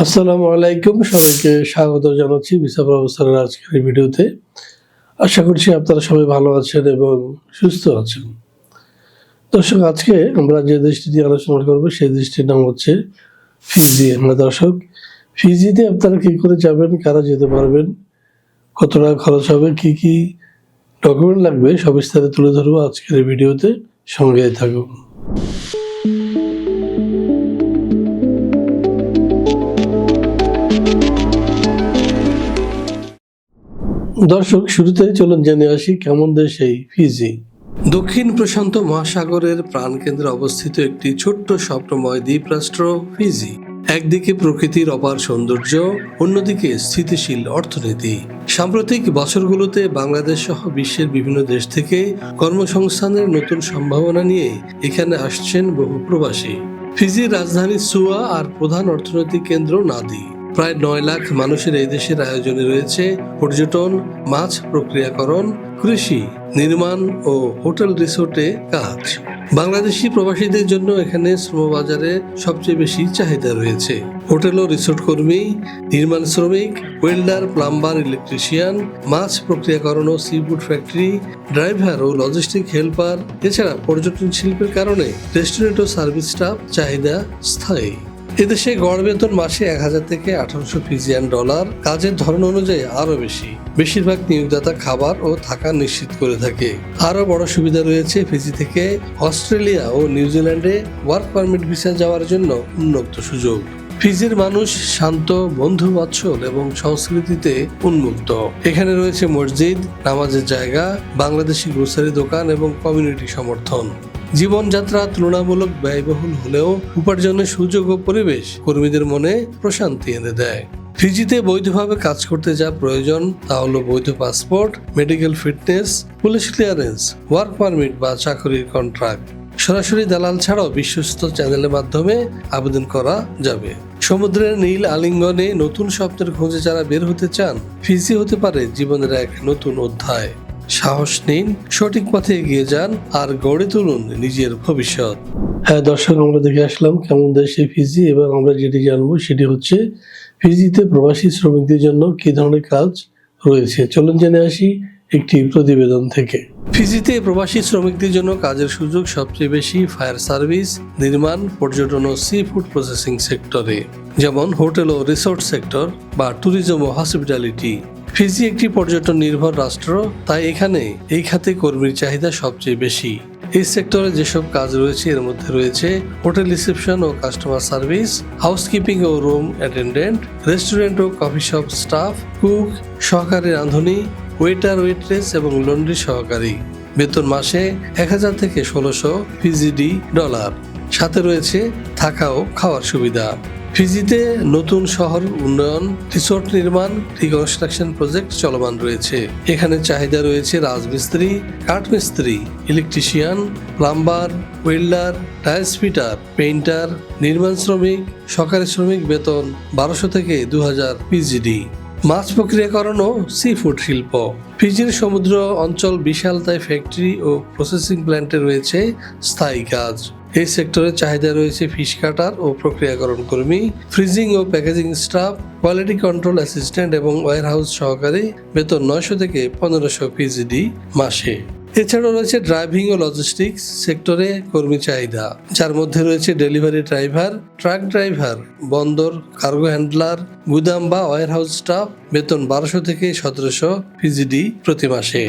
আসসালামু আলাইকুম, সবাইকে স্বাগত জানাচ্ছি ভিসা ব্যবস্থার আজকের ভিডিওতে। আশা করছি আপনারা সবাই ভালো আছেন এবং সুস্থ আছেন। দর্শক, আজকে আমরা যে দৃষ্টি দিয়ে আলোচনা করব, সেই দৃষ্টির নাম হচ্ছে ফিজি। আমরা দর্শক, ফিজিতে আপনারা কি করে যাবেন, কারা যেতে পারবেন, কত টাকা খরচ হবে, কি কি ডকুমেন্ট লাগবে, সব তুলে ধরবো আজকের ভিডিওতে। সঙ্গে থাকুন। দর্শক শুরুতে চলুন জেনে আসি কেমন দেশ এই ফিজি। দক্ষিণ প্রশান্ত মহাসাগরের প্রাণকেন্দ্রে অবস্থিত একটি ছোট্ট স্বপ্নময় দ্বীপরাষ্ট্র ফিজি। একদিকে প্রকৃতির অপার সৌন্দর্য, অন্যদিকে স্থিতিশীল অর্থনীতি। সাম্প্রতিক বছরগুলোতে বাংলাদেশ সহ বিশ্বের বিভিন্ন দেশ থেকে কর্মসংস্থানের নতুন সম্ভাবনা নিয়ে এখানে আসছেন বহু প্রবাসী। ফিজির রাজধানী সুয়া আর প্রধান অর্থনৈতিক কেন্দ্র নাদি। প্রায় নয় লাখ মানুষের এই দেশের আয়োজনে রয়েছে পর্যটন, মাছ প্রক্রিয়াকরণ, কৃষি, নির্মাণ ও হোটেল রিসোর্টে কাজ। বাংলাদেশি প্রবাসীদের জন্য এখানে শ্রমবাজারে সবচেয়ে বেশি চাহিদা রয়েছে। হোটেল ও রিসোর্ট কর্মী, নির্মাণ শ্রমিক, ওয়েল্ডার, প্লাম্বার, ইলেকট্রিশিয়ান, মাছ প্রক্রিয়াকরণ ও সিফুড ফ্যাক্টরি, ড্রাইভার ও লজিস্টিক হেল্পার, এছাড়া পর্যটন শিল্পের কারণে রেস্টুরেন্ট ও সার্ভিস স্টাফ চাহিদা স্থায়ী। এদেশে গড় বেতন মাসে এক হাজার থেকে আঠারোশো ফিজিয়ান ডলার। কাজের ধরন অনুযায়ী আরও বেশি। বেশিরভাগ নিয়োগদাতা খাবার ও থাকা নিশ্চিত করে থাকে। আরও বড় সুবিধা রয়েছে ফিজি থেকে অস্ট্রেলিয়া ও নিউজিল্যান্ডে ওয়ার্ক পারমিট ভিসা যাওয়ার জন্য উন্মুক্ত সুযোগ। ফিজির মানুষ শান্ত বন্ধু বাৎসল এবং সংস্কৃতিতে উন্মুক্ত। এখানে রয়েছে মসজিদ, নামাজের জায়গা, বাংলাদেশি গ্রোসারি দোকান এবং কমিউনিটি সমর্থন। জীবনযাত্রা তুলনামূলক ব্যয়বহুল হলেও উপার্জনের সুযোগ ও পরিবেশ কর্মীদের মনে প্রশান্তি এনে দেয়। ফিজিতে বৈধভাবে কাজ করতে যা প্রয়োজন তা হলো বৈধ passport, medical fitness, police clearance, work permit বা চাকরির কন্ট্রাক্ট। সরাসরি দালাল ছাড়াও বিশ্বস্ত চ্যানেলের মাধ্যমে আবেদন করা যাবে। সমুদ্রের নীল আলিঙ্গনে নতুন স্বপ্নের খোঁজে যারা বের হতে চান ফিজি হতে পারে জীবনের এক নতুন অধ্যায়। সাহস নিন, সঠিক পথে এগিয়ে যান আর গড়ে তুলুন নিজের ভবিষ্যৎ। হ্যাঁ দর্শক, আমরা দেখে আসলাম কেমন দেশ ফিজি এবং আমরা যেটি জানব সেটি হচ্ছে ফিজিতে প্রবাসী শ্রমিকদের জন্য কি ধরনের কাজ রয়েছে। চলুন জেনে আসি একটি প্রতিবেদন থেকে। ফিজিতে প্রবাসী শ্রমিকদের জন্য কাজের সুযোগ সবচেয়ে বেশি ফায়ার সার্ভিস, নির্মাণ, পর্যটন ও সি ফুড প্রসেসিং সেক্টরে। যেমন হোটেল ও রিসোর্ট সেক্টর বা ট্যুরিজম ও হসপিটালিটি। ফিজি একটি পর্যটন নির্ভর রাষ্ট্র, তাই এখানে এই খাতে কর্মীর চাহিদা সবচেয়ে বেশি। এই সেক্টরে যেসব কাজ রয়েছে, এর মধ্যে রয়েছে হোটেল রিসেপশন ও কাস্টমার সার্ভিস, হাউসকিপিং ও রুম অ্যাটেন্ডেন্ট, রেস্টুরেন্ট ও কফি শপ স্টাফ, কুক, সহকারী রাঁধুনি, ওয়েটার, ওয়েট্রেস এবং লন্ড্রি সহকারী। বেতন মাসে এক হাজার থেকে ষোলোশো ফিজিডি ডলার। সাথে রয়েছে থাকা ও খাওয়ার সুবিধা। ফিজিতে নতুন শহর, উন্নয়ন, রিসোর্ট নির্মাণ রিকনস্ট্রাকশন প্রজেক্ট চলমান রয়েছে। এখানে চাহিদা রয়েছে রাজমিস্ত্রি, কাঠমিস্ত্রি electrician plumber welder tiles fitter painter নির্মাণ শ্রমিক সরকারি শ্রমিক বেতন বারোশো থেকে দু হাজার পিজিডি মাছ প্রক্রিয়াকরণ ও সি ফুড শিল্প। ফিজির সমুদ্র অঞ্চল বিশাল তাই ফ্যাক্টরি ও প্রসেসিং প্ল্যান্টে রয়েছে স্থায়ী কাজ। এই সেক্টরে চাহিদা রয়েছে ফিশ কাটার ও প্রক্রিয়াকরণ কর্মী, ফ্রিজিং ও packaging staff, quality control assistant এবং ওয়ারহাউস সহকারী, বেতন নয়শো থেকে পনেরোশো পিজিডি মাসে। এছাড়াও রয়েছে ড্রাইভিং ও লজিস্টিক্স সেক্টরে কর্মী চাহিদা, যার মধ্যে রয়েছে ডেলিভারি ড্রাইভার ট্রাক ড্রাইভার বন্দর কার্গো হ্যান্ডলার গুদাম বা ওয়ারহাউস স্টাফ বেতন বারোশো থেকে সতেরোশো পিজিডি প্রতি মাসে।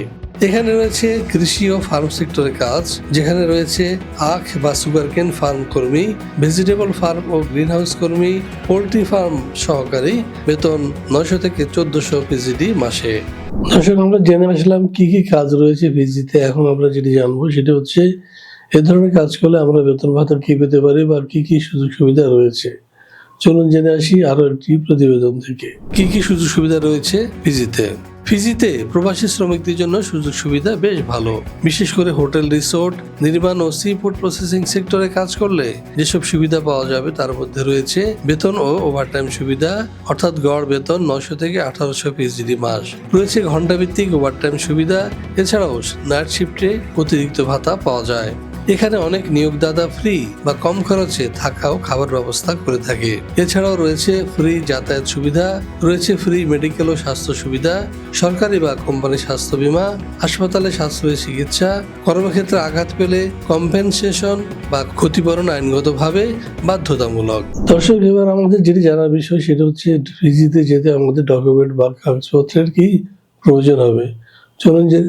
এখানে রয়েছে কৃষি ও ফার্ম সেক্টরে কাজ, যেখানে রয়েছে আখ বা সুগারকেন ফার্ম কর্মী ভেজিটেবল ফার্ম ও গ্রিনহাউস কর্মী পোলট্রি ফার্ম সহকারী, বেতন নয়শো থেকে চোদ্দশো পিজিডি মাসে। দর্শক আমরা জেনে আসলাম কি কি কাজ রয়েছে ভিজিতে। এখন আমরা যেটি জানব সেটা হচ্ছে, এ ধরনের কাজ করলে আমরা বেতন ভাতা কি পেতে পারি বা কি কি সুযোগ সুবিধা রয়েছে? চলুন জেনে আসি আরও একটি প্রতিবেদন থেকে। কি কি সুযোগ সুবিধা রয়েছে ফিজিতে ফিজিতে প্রবাসী শ্রমিকদের জন্য সুযোগ সুবিধা বেশ ভালো। বিশেষ করে হোটেল, রিসোর্ট, নির্মাণ ও সি ফুড প্রসেসিং সেক্টরে কাজ করলে যেসব সুবিধা পাওয়া যাবে তার মধ্যে রয়েছে বেতন ও ওভারটাইম সুবিধা, অর্থাৎ গড় বেতন নয়শো থেকে আঠারোশো পিএইচডি মাস। রয়েছে ঘণ্টা ভিত্তিক ওভারটাইম সুবিধা, এছাড়াও নাইট শিফটে অতিরিক্ত ভাতা পাওয়া যায়। এখানে অনেক নিয়োগদাতা ফ্রি বা কম খরচে থাকা ও খাবার ব্যবস্থা করে থাকে। এছাড়াও রয়েছে ফ্রি যাতায়াত সুবিধা, রয়েছে ফ্রি মেডিকেল ও স্বাস্থ্য সুবিধা, সরকারি বা কোম্পানি স্বাস্থ্য বীমা, হাসপাতালে স্বাস্থ্যের চিকিৎসা, কর্মক্ষেত্রে আঘাত পেলে কম্পেনসেশন বা ক্ষতিপূরণ আইনগতভাবে বাধ্যতামূলক। দর্শক, এবার আমাদের যেটি জানার বিষয় সেটা হচ্ছে ফিজিতে যেতে আমাদের ডকুমেন্ট বা কাগজপত্রের কি প্রয়োজন হবে? চলুন যে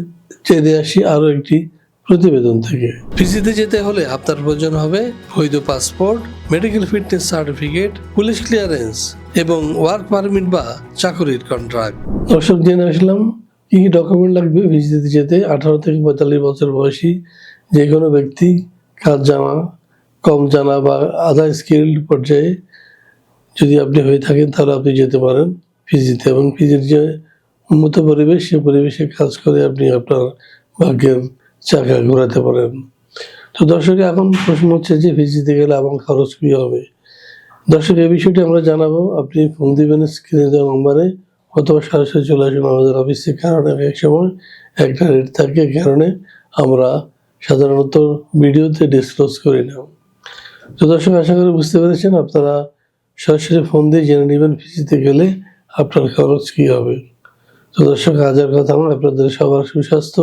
জেনে আসি আরও একটি প্রতিবেদন থেকে। ফিজিতে যেতে হলে আপনার প্রয়োজন হবে বৈধ passport, medical fitness certificate, police clearance এবং ওয়ার্ক পারমিট বা চাকরির কন্ট্রাক্ট। দর্শক, জেনে আসলাম, কি কি ডকুমেন্ট লাগবে ভিজিতে যেতে? আঠারো থেকে পঁয়তাল্লিশ বছর বয়সী যে কোনো ব্যক্তি, কাজ জানা, কম জানা বা আধা স্কিল্ড পর্যায়ে যদি আপনি হয়ে থাকেন, তাহলে আপনি যেতে পারেন ফিজিতে এবং ফিজির যে উন্নত পরিবেশ, সে পরিবেশে কাজ করে আপনি আপনার ভাগ্যের চাকা ঘোরাতে পারেন। তো দর্শক, এখন প্রশ্ন হচ্ছে যে ভিজিতে গেলে আমার খরচ কী হবে? দর্শক, এই বিষয়টি আমরা জানাব। আপনি ফোন দিবেন স্ক্রিনে দেওয়া নম্বরে, অথবা সরাসরি চলে আসুন আমাদের অফিসে। কারণে এক সময় একটা রেট থাকে কারণে আমরা সাধারণত ভিডিওতে ডিসক্লোজ করি না। তো দর্শক, আশা করি বুঝতে পেরেছেন। আপনারা সরাসরি ফোন দিয়ে জেনে নেবেন ফিজিতে গেলে আপনার খরচ কী হবে। তো দর্শক হাজার কথা আমরা আপনাদের সবার সুস্বাস্থ্য।